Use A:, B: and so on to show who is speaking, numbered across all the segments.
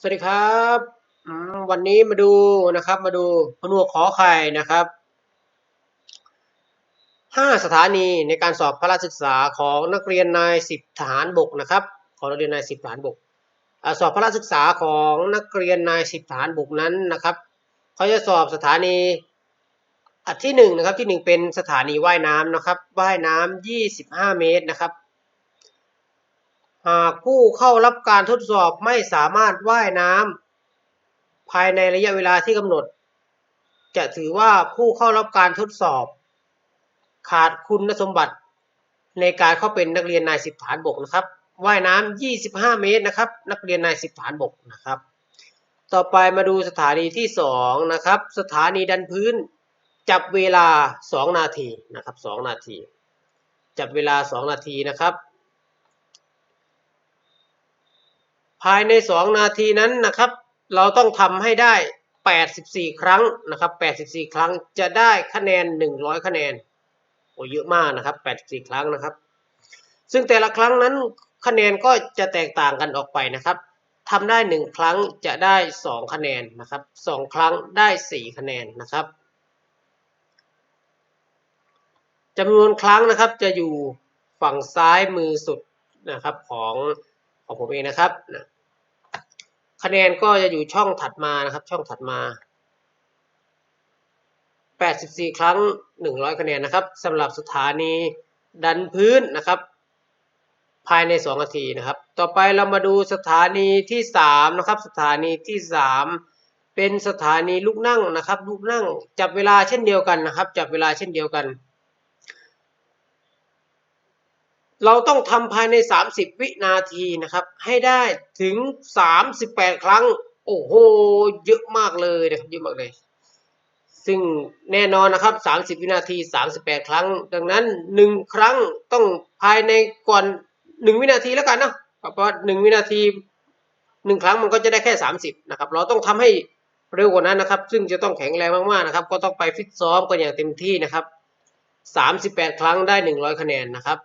A: สวัสดีครับอืมวันนี้มาดูนะครับมาดูพนวกขอไข่นะครับห้าสถานีในการสอบพละศึกษาของนักเรียนนายสิบทหารบกนะครับ ของนักเรียนนายสิบทหารบกอ่าสอบพละศึกษาของนักเรียนนายสิบทหารบกนั้นนะครับเขาจะสอบสถานีอันที่หนึ่งนะครับที่หนึ่งเป็นสถานีว่ายน้ำนะครับว่ายน้ำยี่สิบห้าเมตรนะครับ หากผู้เข้ารับการทดสอบไม่สามารถว่ายน้ำภายในระยะเวลาที่กำหนด จะถือว่าผู้เข้ารับการทดสอบ ขาดคุณสมบัติในการเข้าเป็นนักเรียนนายสิบฐานบกนะครับ ว่ายน้ำ25 เมตรนะครับ นักเรียนนายสิบฐานบกนะครับ ต่อไปมาดูสถานีที่สองนะครับ สถานีดันพื้น จับเวลา 2 นาทีนะครับ 2 นาที จับเวลา 2 นาทีนะครับ ภายใน 2 นาทีนั้นนะครับ เราต้องทำให้ได้ 84 ครั้งนะครับ 84 ครั้งจะได้คะแนน 100 คะแนนโอ้เยอะมากนะครับ 84 ครั้งนะครับ ซึ่งแต่ละครั้งนั้นคะแนนก็จะแตกต่างกันออกไปนะครับทำได้ 1 ครั้งจะได้ 2 คะแนนนะครับ 2 ครั้งได้ 4 คะแนนนะครับจำนวนครั้งนะครับจะอยู่ฝั่งซ้ายมือสุดนะครับของของผมเองนะครับนะ คะแนนก็จะอยู่ช่องถัดมานะครับ ช่องถัดมา 84 ครั้ง 100 คะแนนนะครับสำหรับสถานีดันพื้นนะครับ ภายใน 2 นาทีนะครับ ต่อไปเรามาดูสถานีที่ 3 นะครับ สถานีที่ 3 เป็นสถานีลูกนั่งนะครับ ลูกนั่งจับเวลาเช่นเดียวกันนะครับ จับเวลาเช่นเดียวกัน เราต้องทำภายใน 30 วินาทีนะครับ ให้ได้ถึง 38 ครั้ง โอ้โห เยอะมากเลยนะครับเยอะมากเลย ซึ่งแน่นอนนะครับ 30 วินาที 38 ครั้ง ดังนั้น 1 ครั้งต้องภายในก่อน 1 วินาทีแล้วกันเนาะเพราะ1วินาที 1 ครั้งมันก็จะได้แค่ 30 นะครับ เราต้องทำให้เร็วกว่านั้นนะครับ ซึ่งจะต้องแข็งแรงมากๆนะครับ ก็ต้องไปฟิตซ้อมกันอย่างเต็มที่นะครับ 38 ครั้งได้ 100 คะแนนนะครับ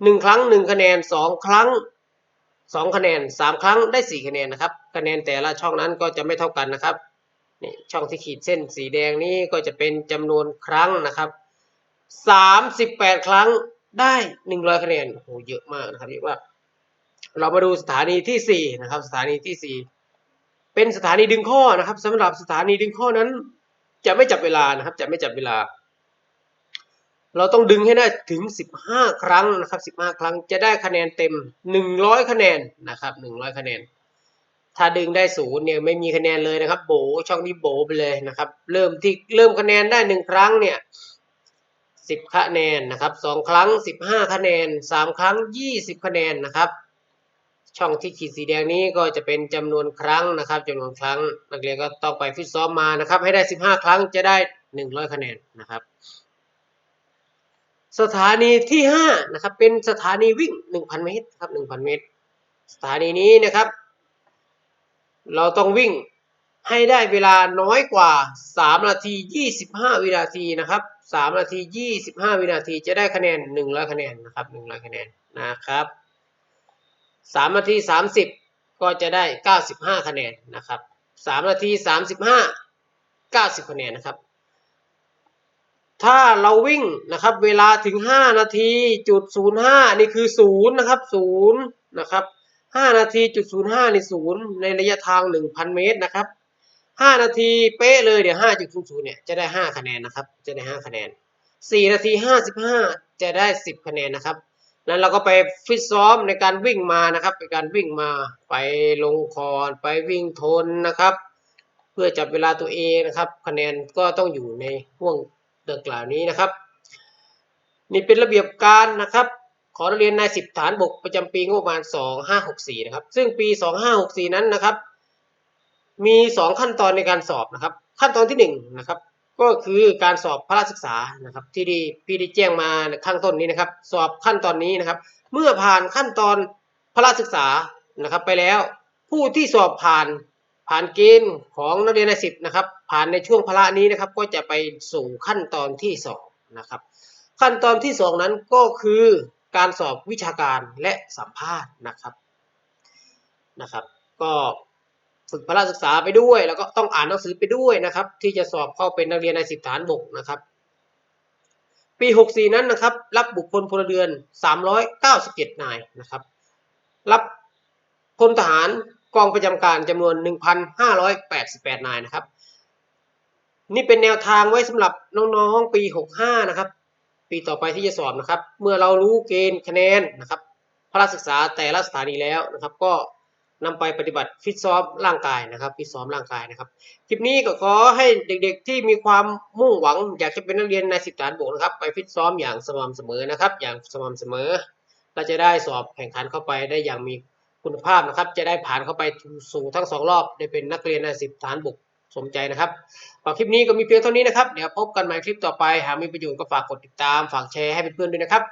A: 1ครั้ง1คะแนน2ครั้ง2คะแนน3ครั้งได้4คะแนนนะครับคะแนนแต่ละช่องนั้นก็จะไม่เท่ากันนะครับนี่ช่องที่ขีดเส้นสีแดงนี้ก็จะเป็นจำนวนครั้งนะครับ38ครั้งได้100คะแนนโอ้โหเยอะมากนะครับเรียอะมาเรามาดูสถานีที่4นะครับ สถานีที่4เป็นสถานีดึงข้อนะครับสำหรับสถานีดึงข้อนั้น จะไม่จับเวลานะครับ จะไม่จับเวลา เราต้องดึงให้ได้ถึง 15 ครั้งนะครับ 15 ครั้งจะได้คะแนนเต็ม 100 คะแนนนะครับ 100 คะแนน ถ้าดึงได้ศูนย์เนี่ยไม่มีคะแนนเลยนะครับ โบช่องนี้โบไปเลยนะครับ เริ่มที่เริ่มคะแนนได้หนึ่งครั้งเนี่ยสิบคะแนนนะครับสองครั้งสิบห้าคะแนนสามครั้งยี่สิบคะแนนนะครับ ช่องที่ขีดสีแดงนี้ก็จะเป็นจำนวนครั้งนะครับจำนวนครั้งนักเรียนก็ต้องไปฟิตซ้อมมานะครับ ให้ได้สิบห้าครั้งจะได้หนึ่งร้อยคะแนนนะครับ สถานีที่ห้านะครับเป็นสถานีวิ่งหนึ่งพันเมตรครับหนึ่งพันเมตร สถานีนี้นะครับ เราต้องวิ่งให้ได้เวลาน้อยกว่า 3 นาที 25 วินาทีนะครับ3นาที 25 วินาทีจะได้คะแนน100คะแนนนะครับ100คะแนนนะครับ3นาที 30 ก็จะได้ 95 คะแนนนะครับ3นาที 35 90 คะแนนนะครับ ถ้าเราวิ่งนะครับเวลาถึง 5 นาทีจุด05นี่คือ0นะครับ0นะครับห้านาทีจุดศูนย์ห้าในศูนย์ในระยะทางหนึ่งพันเมตรนะครับห้านาทีเป๊ะเลยเดี๋ยวห้าจุดศูนย์ศูนย์เนี่ยจะได้ห้าคะแนนนะครับจะได้ห้าคะแนนสี่นาทีห้าสิบห้าจะได้สิบคะแนนนะครับนั้นเราก็ไปฟิตซ้อมในการวิ่งมานะครับในการวิ่งมาไปลงคอร์ดไปวิ่งทนนะครับ เพื่อจับเวลาตัวเองนะครับ คะแนนก็ต้องอยู่ในห่วง ดังกล่าวนี้นะครับ นี่เป็นระเบียบการนะครับ ขอเรียนนายสิบฐานบกประจำปีงบประมาณ 2564 นะครับ ซึ่งปี 2564 นั้นนะครับ มี 2 ขั้นตอนในการสอบนะครับ ขั้นตอนที่1นะครับก็คือการสอบพระราศึกษานะครับ ที่ดีพี่ได้แจ้งมาข้างต้นนี้นะครับ สอบขั้นตอนนี้นะครับ เมื่อผ่านขั้นตอนพระราศึกษานะครับไปแล้ว ผู้ที่สอบผ่าน ผ่านเกณฑ์ของนักเรียนในสิบนะครับ ผ่านในช่วงพระนี้นะครับ ก็จะไปสู่ขั้นตอนที่สองนะครับ ขั้นตอนที่สองนั้นก็คือการสอบวิชาการและสัมภาษณ์นะครับนะครับ ก็ฝึกพละศึกษาไปด้วย แล้วก็ต้องอ่านหนังสือไปด้วยนะครับ ที่จะสอบเข้าเป็นนักเรียนในสิบฐานบกนะครับ ปี 64 นั้นนะครับ รับบุคคลพลเรือน 397 นายนะครับ รับพลทหาร กองประจำการจำนวน 1,588 นายนะครับ นี่เป็นแนวทางไว้สำหรับน้องๆปี 65 นะครับ ปีต่อไปที่จะสอบนะครับ เมื่อเรารู้เกณฑ์คะแนนนะครับพละศึกษาแต่ละสถานีแล้วนะครับ ก็นำไปปฏิบัติฟิตซ้อมร่างกายนะครับฟิตซ้อมร่างกายนะครับ คลิปนี้ก็ขอให้เด็กๆที่มีความมุ่งหวัง อยากจะเป็นนักเรียนในสิบฐานบกนะครับ ไปฟิตซ้อมอย่างสม่ำเสมอนะครับ อย่างสม่ำเสมอเราจะได้สอบแข่งขันเข้าไปได้อย่างมี คุณภาพนะครับ จะได้ผ่านเข้าไปสู่ทั้งสองรอบได้เป็นนักเรียนในสิบฐานบุกสมใจนะครับฝากคลิปนี้ก็มีเพียงเท่านี้นะครับ เดี๋ยวพบกันใหม่คลิปต่อไป หากมีประโยชน์ก็ฝากกดติดตาม ฝากแชร์ให้เพื่อนๆด้วยนะครับ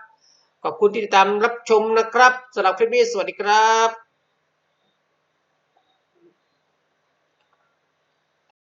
A: ขอบคุณที่ติดตามรับชมนะครับสำหรับคลิปนี้สวัสดีครับ